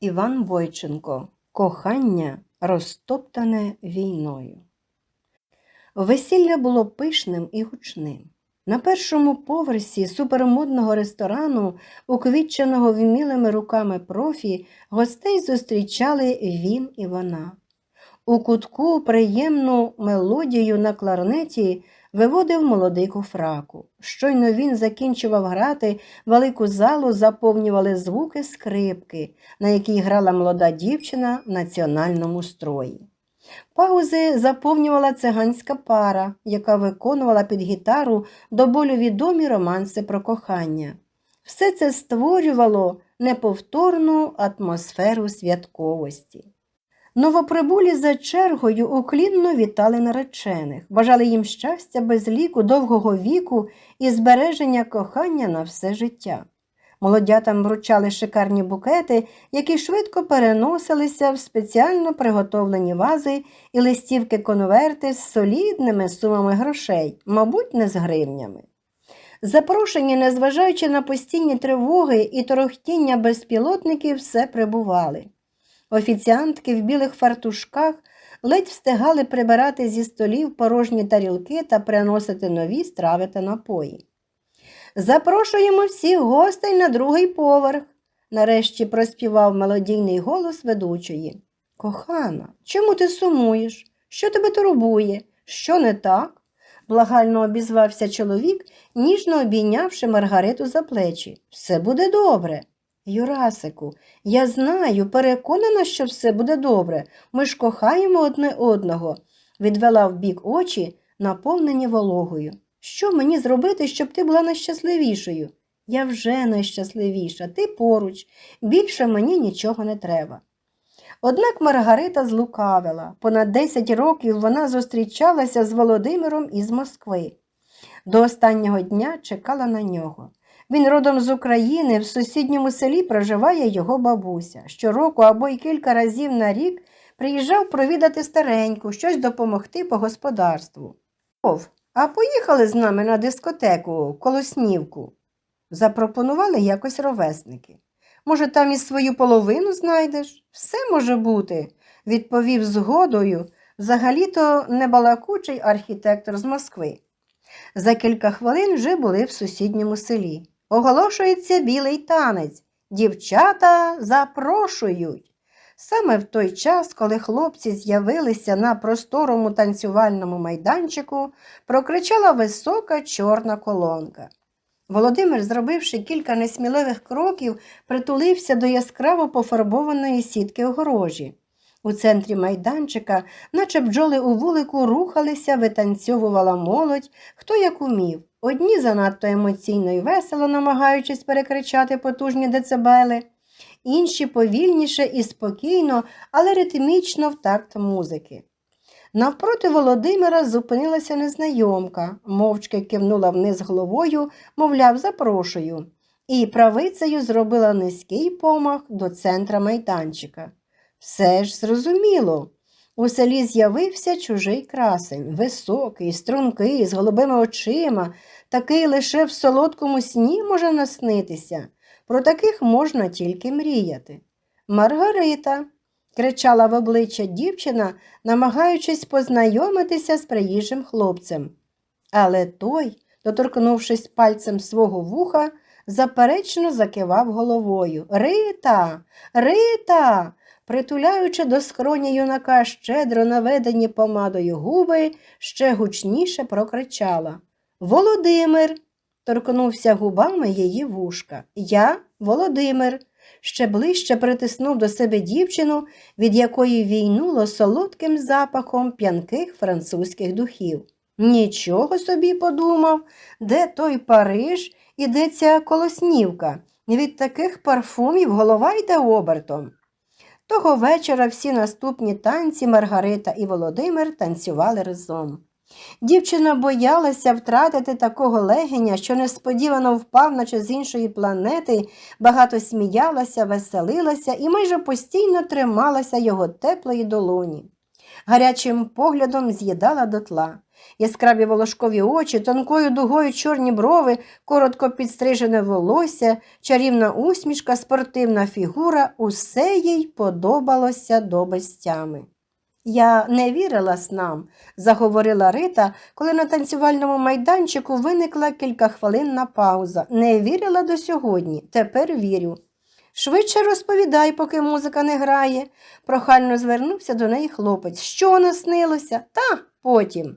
Іван Бойченко Кохання розтоптане війною. Весілля було пишним і гучним. На першому поверсі супермодного ресторану, уквітченого вмілими руками профі, гостей зустрічали він і вона. У кутку приємну мелодію на кларнеті виводив молодий куфраку. Щойно він закінчував грати, велику залу заповнювали звуки скрипки, на якій грала молода дівчина в національному строї. Паузи заповнювала циганська пара, яка виконувала під гітару до болю відомі романси про кохання. Все це створювало неповторну атмосферу святковості. Новоприбулі за чергою уклінно вітали наречених, бажали їм щастя без ліку, довгого віку і збереження кохання на все життя. Молодятам вручали шикарні букети, які швидко переносилися в спеціально приготовлені вази і листівки конверти з солідними сумами грошей, мабуть, не з гривнями. Запрошені, незважаючи на постійні тривоги і торохтіння безпілотників, все прибували. Офіціантки в білих фартушках ледь встигали прибирати зі столів порожні тарілки та приносити нові страви та напої. Запрошуємо всіх гостей на другий поверх, нарешті проспівав мелодійний голос ведучої. Кохана, чому ти сумуєш? Що тебе турбує? Що не так? благально обізвався чоловік, ніжно обійнявши Маргариту за плечі. Все буде добре. Юрасику, я знаю, переконана, що все буде добре. Ми ж кохаємо одне одного, відвела в бік очі, наповнені вологою. Що мені зробити, щоб ти була найщасливішою? Я вже найщасливіша, ти поруч, більше мені нічого не треба. Однак Маргарита злукавила. Понад 10 років вона зустрічалася з Володимиром із Москви. До останнього дня чекала на нього. Він родом з України, в сусідньому селі проживає його бабуся. Щороку або й кілька разів на рік приїжджав провідати стареньку, щось допомогти по господарству. Ов, а поїхали з нами на дискотеку, колоснівку. Запропонували якось ровесники. Може, там і свою половину знайдеш? Все може бути, відповів згодою взагалі-то небалакучий архітектор з Москви. За кілька хвилин вже були в сусідньому селі. Оголошується білий танець. Дівчата запрошують. Саме в той час, коли хлопці з'явилися на просторому танцювальному майданчику, прокричала висока чорна колонка. Володимир, зробивши кілька несміливих кроків, притулився до яскраво пофарбованої сітки огорожі. У центрі майданчика, наче бджоли у вулику, рухалися, витанцьовувала молодь, хто як умів. Одні занадто емоційно і весело, намагаючись перекричати потужні децибели, інші повільніше і спокійно, але ритмічно в такт музики. Навпроти Володимира зупинилася незнайомка, мовчки кивнула вниз головою, мовляв, запрошую, і правицею зробила низький помах до центра майданчика. Все ж зрозуміло. У селі з'явився чужий красень, високий, стрункий, з голубими очима, такий лише в солодкому сні може наснитися. Про таких можна тільки мріяти. Маргарита, кричала в обличчя дівчина, намагаючись познайомитися з приїжджим хлопцем. Але той, доторкнувшись пальцем свого вуха, заперечно закивав головою. Рита, Рита. Притуляючи до скроні юнака щедро наведені помадою губи, ще гучніше прокричала Володимир. торкнувся губами її вушка. Я Володимир. Ще ближче притиснув до себе дівчину, від якої війнуло солодким запахом п'янких французьких духів. Нічого собі подумав, де той Париж і де ця колоснівка. Від таких парфумів голова йде обертом. Того вечора всі наступні танці Маргарита і Володимир танцювали разом. Дівчина боялася втратити такого легеня, що несподівано впав, наче з іншої планети, багато сміялася, веселилася і майже постійно трималася його теплої долоні. Гарячим поглядом з'їдала дотла. Яскраві волошкові очі, тонкою дугою чорні брови, коротко підстрижене волосся, чарівна усмішка, спортивна фігура усе їй подобалося до безтями. Я не вірила снам, заговорила Рита, коли на танцювальному майданчику виникла кількахвилинна пауза. Не вірила до сьогодні, тепер вірю. Швидше розповідай, поки музика не грає, прохально звернувся до неї хлопець. Що наснилося? Та потім.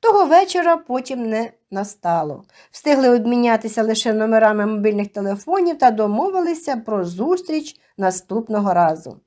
Того вечора потім не настало. Встигли обмінятися лише номерами мобільних телефонів та домовилися про зустріч наступного разу.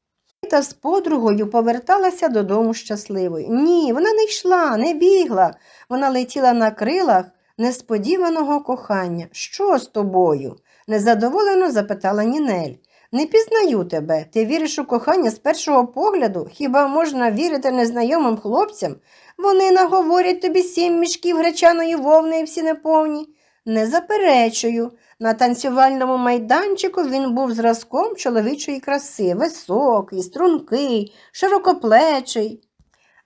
Та з подругою поверталася додому щасливою. Ні, вона не йшла, не бігла. Вона летіла на крилах несподіваного кохання. Що з тобою? незадоволено запитала Нінель. Не пізнаю тебе. Ти віриш у кохання з першого погляду? Хіба можна вірити незнайомим хлопцям? Вони наговорять тобі сім мішків гречаної вовни і всі неповні. Не заперечую. На танцювальному майданчику він був зразком чоловічої краси, високий, стрункий, широкоплечий.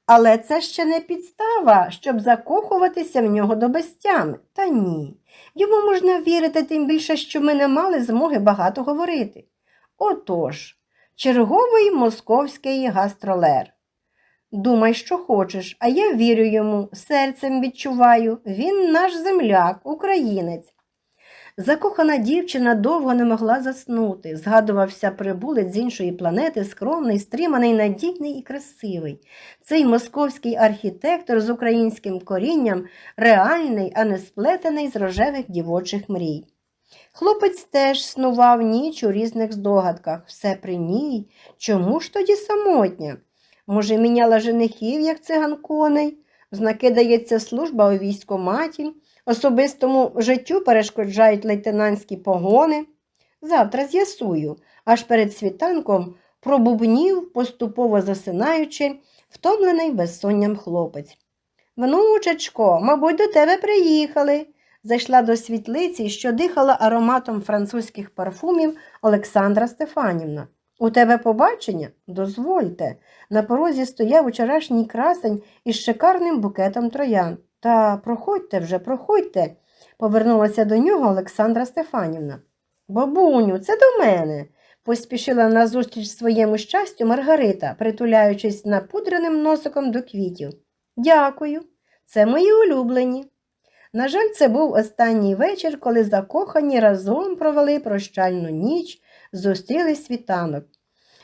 Але це ще не підстава, щоб закохуватися в нього до безтями. Та ні. Йому можна вірити, тим більше, що ми не мали змоги багато говорити. Отож, черговий московський гастролер. Думай, що хочеш, а я вірю йому, серцем відчуваю. Він наш земляк, українець. Закохана дівчина довго не могла заснути. Згадувався прибулець з іншої планети, скромний, стриманий, надійний і красивий. Цей московський архітектор з українським корінням реальний, а не сплетений з рожевих дівочих мрій. Хлопець теж снував ніч у різних здогадках. Все при ній. Чому ж тоді самотня? Може, міняла женихів, як циган коней? Знаки дається служба у військоматі, особистому життю перешкоджають лейтенантські погони. Завтра з'ясую, аж перед світанком пробубнів, поступово засинаючи, втомлений безсонням хлопець. Внучечко, мабуть, до тебе приїхали. Зайшла до світлиці, що дихала ароматом французьких парфумів Олександра Стефанівна. У тебе побачення? Дозвольте. На порозі стояв учорашній красень із шикарним букетом троян. Та проходьте вже, проходьте, повернулася до нього Олександра Стефанівна. Бабуню, це до мене, поспішила назустріч своєму щастю Маргарита, притуляючись напудреним носиком до квітів. Дякую, це мої улюблені. На жаль, це був останній вечір, коли закохані разом провели прощальну ніч, зустріли світанок.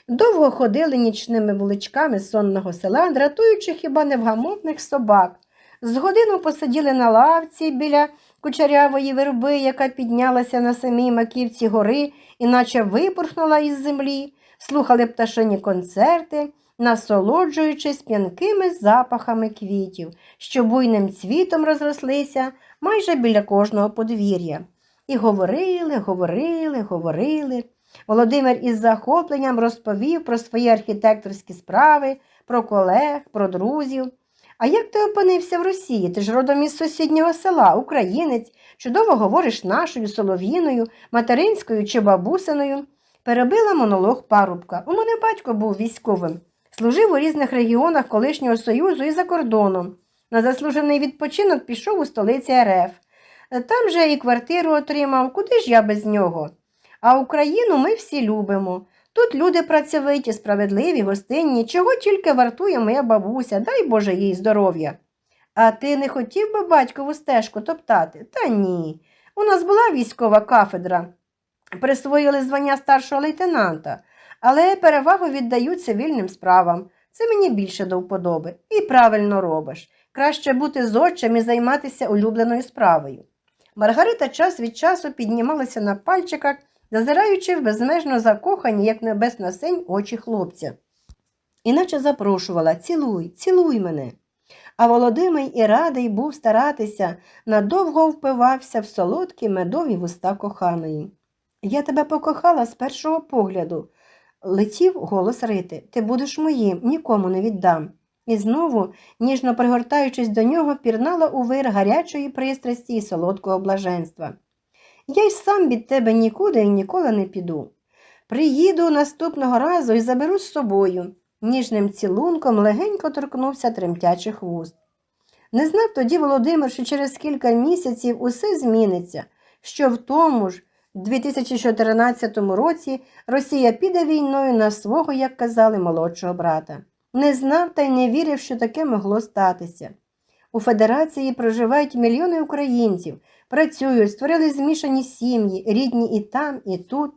Довго ходили нічними вуличками сонного села, дратуючи хіба невгамовних собак. З годину посиділи на лавці біля кучерявої верби, яка піднялася на самій маківці гори, іначе випорхнула із землі, слухали пташині концерти, насолоджуючись п'янкими запахами квітів, що буйним цвітом розрослися майже біля кожного подвір'я. І говорили, говорили, говорили. Володимир із захопленням розповів про свої архітекторські справи, про колег, про друзів. А як ти опинився в Росії? Ти ж родом із сусіднього села, українець, чудово говориш нашою, солов'їною, материнською чи бабусиною. Перебила монолог парубка. У мене батько був військовим, служив у різних регіонах колишнього Союзу і за кордоном. На заслужений відпочинок пішов у столиці РФ. Там же і квартиру отримав, куди ж я без нього? А Україну ми всі любимо. Тут люди працьовиті, справедливі, гостинні, чого тільки вартує моя бабуся, дай Боже їй здоров'я. А ти не хотів би батькову стежку топтати? Та ні. У нас була військова кафедра, присвоїли звання старшого лейтенанта, але перевагу віддають цивільним справам. Це мені більше до вподоби. І правильно робиш. Краще бути зодчим і займатися улюбленою справою. Маргарита час від часу піднімалася на пальчиках зазираючи в безмежно закохані, як небесна сень, очі хлопця. Іначе запрошувала цілуй, цілуй мене. А Володимир і радий був старатися, надовго впивався в солодкі медові вуста коханої. Я тебе покохала з першого погляду. Летів голос Рити. Ти будеш моїм, нікому не віддам. І знову, ніжно пригортаючись до нього, пірнала у вир гарячої пристрасті і солодкого блаженства. Я й сам від тебе нікуди і ніколи не піду. Приїду наступного разу і заберу з собою. Ніжним цілунком легенько торкнувся тремтячих вуст. Не знав тоді Володимир, що через кілька місяців усе зміниться, що в тому ж 2014 році Росія піде війною на свого, як казали, молодшого брата. Не знав та й не вірив, що таке могло статися. У Федерації проживають мільйони українців, працюють, створили змішані сім'ї, рідні і там, і тут,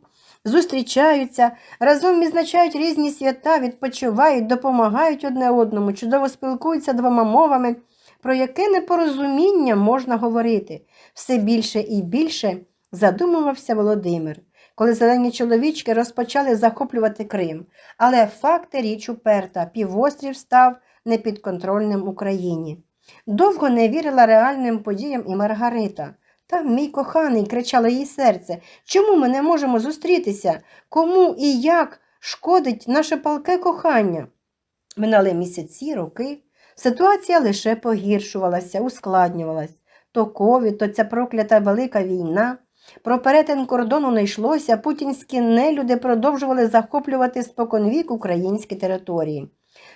зустрічаються, разом відзначають різні свята, відпочивають, допомагають одне одному, чудово спілкуються двома мовами, про яке непорозуміння можна говорити. Все більше і більше задумувався Володимир, коли зелені чоловічки розпочали захоплювати Крим. Але факти річ уперта, півострів став непідконтрольним Україні. Довго не вірила реальним подіям і Маргарита. Та, мій коханий, кричало їй серце, чому ми не можемо зустрітися? Кому і як шкодить наше палке кохання? Минали місяці, роки. Ситуація лише погіршувалася, ускладнювалась. То ковід, то ця проклята велика війна. Про перетин кордону не йшлося, путінські нелюди продовжували захоплювати споконвік українські території.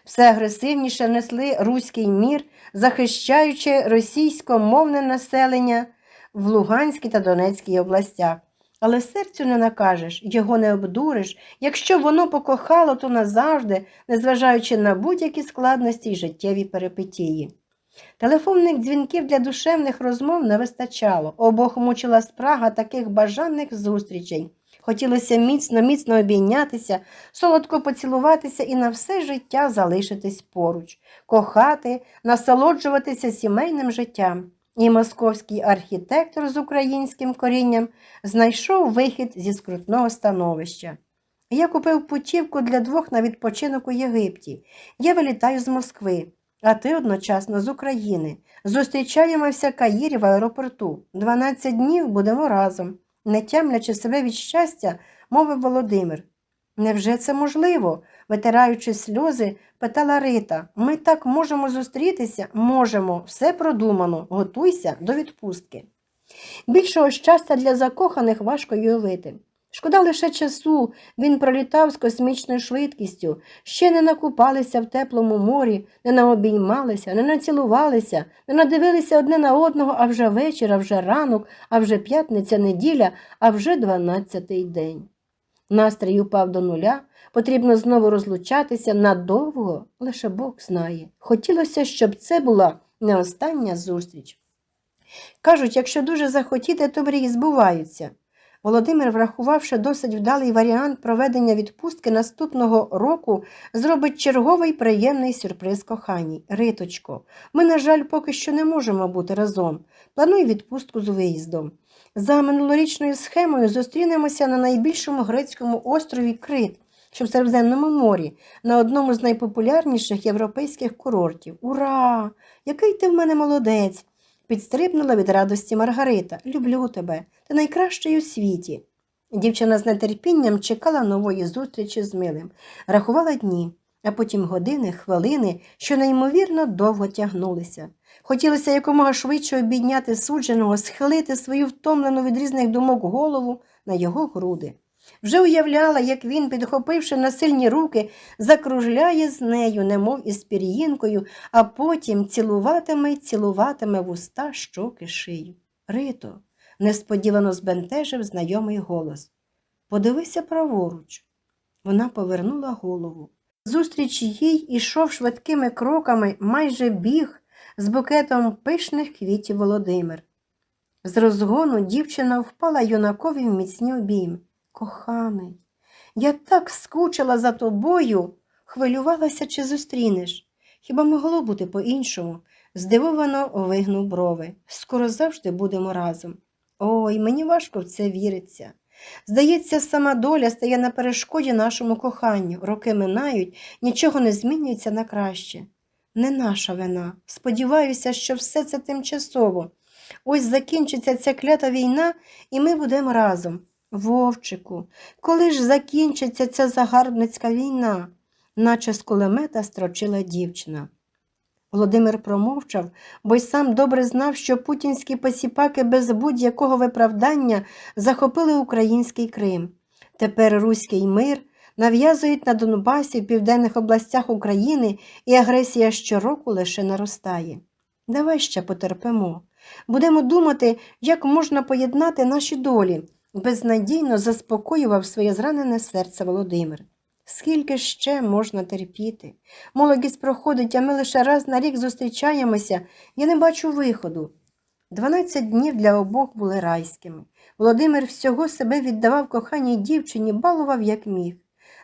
Все агресивніше несли руський мір, захищаючи російськомовне населення в Луганській та Донецькій областях. Але серцю не накажеш, його не обдуриш. Якщо воно покохало, то назавжди, незважаючи на будь-які складності й життєві перипетії. Телефонних дзвінків для душевних розмов не вистачало. Обох мучила спрага таких бажаних зустрічей. Хотілося міцно, міцно обійнятися, солодко поцілуватися і на все життя залишитись поруч, кохати, насолоджуватися сімейним життям. І московський архітектор з українським корінням знайшов вихід зі скрутного становища. Я купив путівку для двох на відпочинок у Єгипті. Я вилітаю з Москви, а ти одночасно з України. Зустрічаємося в Каїрі в аеропорту. 12 днів будемо разом. Не тямлячи себе від щастя, мовив Володимир. Невже це можливо? витираючи сльози, питала Рита. Ми так можемо зустрітися? Можемо, все продумано, готуйся до відпустки. Більшого щастя для закоханих важко уявити. Шкода лише часу, він пролітав з космічною швидкістю, ще не накупалися в теплому морі, не наобіймалися, не націлувалися, не надивилися одне на одного, а вже вечір, а вже ранок, а вже п'ятниця неділя, а вже дванадцятий день. Настрій упав до нуля, потрібно знову розлучатися надовго, лише Бог знає. Хотілося, щоб це була не остання зустріч. Кажуть, якщо дуже захотіти, то мрії збуваються. Володимир, врахувавши досить вдалий варіант проведення відпустки наступного року, зробить черговий приємний сюрприз коханій. Риточко, ми, на жаль, поки що не можемо бути разом. Плануй відпустку з виїздом. За минулорічною схемою зустрінемося на найбільшому грецькому острові Крит, що в Середземному морі, на одному з найпопулярніших європейських курортів. Ура! Який ти в мене молодець! Підстрибнула від радості Маргарита. Люблю тебе, ти найкращий у світі. Дівчина з нетерпінням чекала нової зустрічі з милим, рахувала дні, а потім години, хвилини, що неймовірно довго тягнулися. Хотілося якомога швидше обійняти судженого, схилити свою втомлену від різних думок голову на його груди. Вже уявляла, як він, підхопивши на сильні руки, закружляє з нею, немов із пір'їнкою, а потім цілуватиме й цілуватиме вуста, щоки, шию. Рито, несподівано збентежив знайомий голос. Подивися праворуч. Вона повернула голову. Зустріч їй ішов швидкими кроками, майже біг з букетом пишних квітів Володимир. З розгону дівчина впала юнакові в міцні обійми. Коханий, я так скучила за тобою, хвилювалася, чи зустрінеш. Хіба могло бути по-іншому? Здивовано вигнув брови. Скоро завжди будемо разом. Ой, мені важко в це віриться. Здається, сама доля стає на перешкоді нашому коханню. Роки минають, нічого не змінюється на краще. Не наша вина. Сподіваюся, що все це тимчасово. Ось закінчиться ця клята війна, і ми будемо разом. Вовчику, коли ж закінчиться ця загарбницька війна, наче з кулемета строчила дівчина. Володимир промовчав, бо й сам добре знав, що путінські посіпаки без будь-якого виправдання захопили український Крим. Тепер руський мир нав'язують на Донбасі в південних областях України, і агресія щороку лише наростає. Давай ще потерпимо. Будемо думати, як можна поєднати наші долі, безнадійно заспокоював своє зранене серце Володимир. Скільки ще можна терпіти? Молодість проходить, а ми лише раз на рік зустрічаємося, я не бачу виходу. Дванадцять днів для обох були райськими. Володимир всього себе віддавав коханій дівчині, балував, як міг.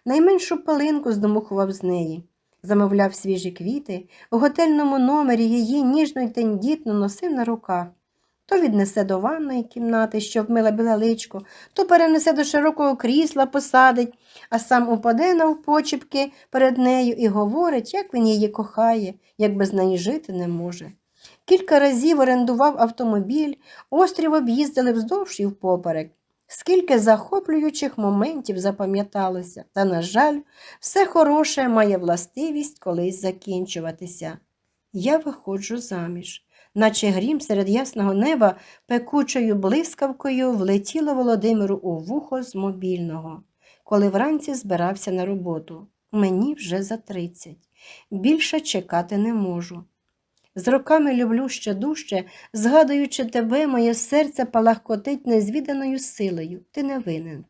Найменшу палинку здомухував з неї. Замовляв свіжі квіти, у готельному номері її ніжно й тендітно носив на руках. То віднесе до ванної кімнати, що вмила біле личко, то перенесе до широкого крісла, посадить, а сам упаде навпочіпки перед нею і говорить, як він її кохає, як без неї жити не може. Кілька разів орендував автомобіль, острів об'їздили вздовж і впоперек. Скільки захоплюючих моментів запам'яталося, та, на жаль, все хороше має властивість колись закінчуватися. Я виходжу заміж, наче грім серед ясного неба пекучою блискавкою влетіло Володимиру у вухо з мобільного, коли вранці збирався на роботу. Мені вже за тридцять. Більше чекати не можу. З роками люблю ще дужче, згадуючи тебе, моє серце палахкотить незвіданою силою. Ти не винен.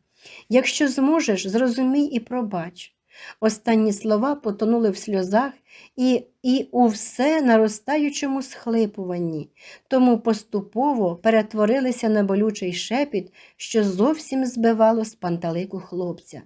Якщо зможеш, зрозумій і пробач. Останні слова потонули в сльозах і, і у все наростаючому схлипуванні, тому поступово перетворилися на болючий шепіт, що зовсім збивало з панталику хлопця.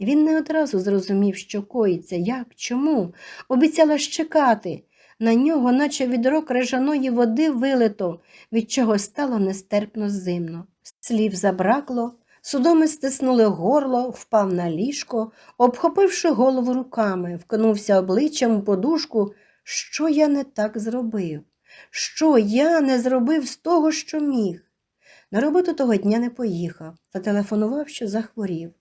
Він не одразу зрозумів, що коїться, як, чому, обіцяла ж чекати. На нього, наче відро крижаної води вилито, від чого стало нестерпно зимно. Слів забракло, судоми стиснули горло, впав на ліжко, обхопивши голову руками, вкнувся обличчям у подушку. Що я не так зробив? Що я не зробив з того, що міг? На роботу того дня не поїхав, зателефонував, що захворів.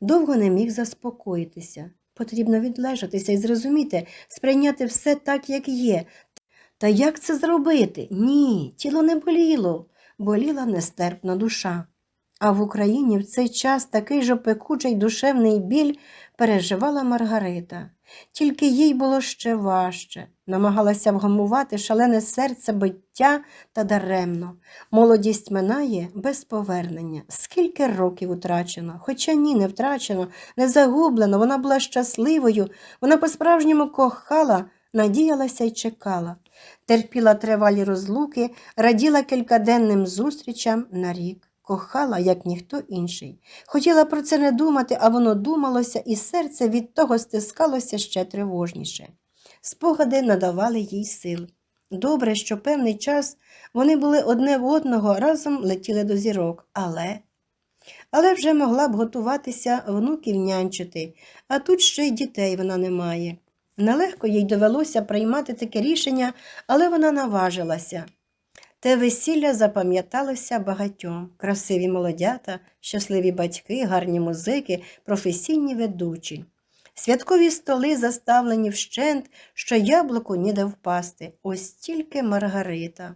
Довго не міг заспокоїтися. Потрібно відлежатися і зрозуміти, сприйняти все так, як є. Та як це зробити? Ні, тіло не боліло, боліла нестерпна душа. А в Україні в цей час такий же пекучий душевний біль переживала Маргарита. Тільки їй було ще важче, намагалася вгамувати шалене серце биття та даремно. Молодість минає без повернення. Скільки років утрачено, хоча ні, не втрачено, не загублено, вона була щасливою, вона по-справжньому кохала, надіялася й чекала. Терпіла тривалі розлуки, раділа кількаденним зустрічам на рік. Кохала, як ніхто інший. Хотіла про це не думати, а воно думалося, і серце від того стискалося ще тривожніше. Спогади надавали їй сил. Добре, що певний час вони були одне в одного, разом летіли до зірок, але. Але вже могла б готуватися внуків нянчити, а тут ще й дітей вона не має. Нелегко їй довелося приймати таке рішення, але вона наважилася. Те весілля запам'яталося багатьом красиві молодята, щасливі батьки, гарні музики, професійні ведучі. Святкові столи заставлені вщент, що яблуку ніде впасти, ось тільки Маргарита.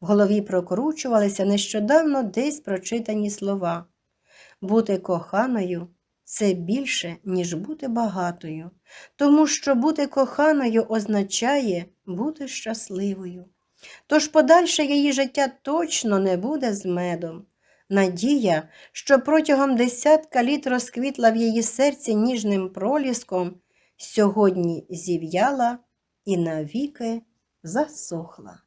В голові прокручувалися нещодавно десь прочитані слова. Бути коханою це більше, ніж бути багатою, тому що бути коханою означає бути щасливою. Тож подальше її життя точно не буде з медом. Надія, що протягом десятка літ розквітла в її серці ніжним проліском, сьогодні зів'яла і навіки засохла.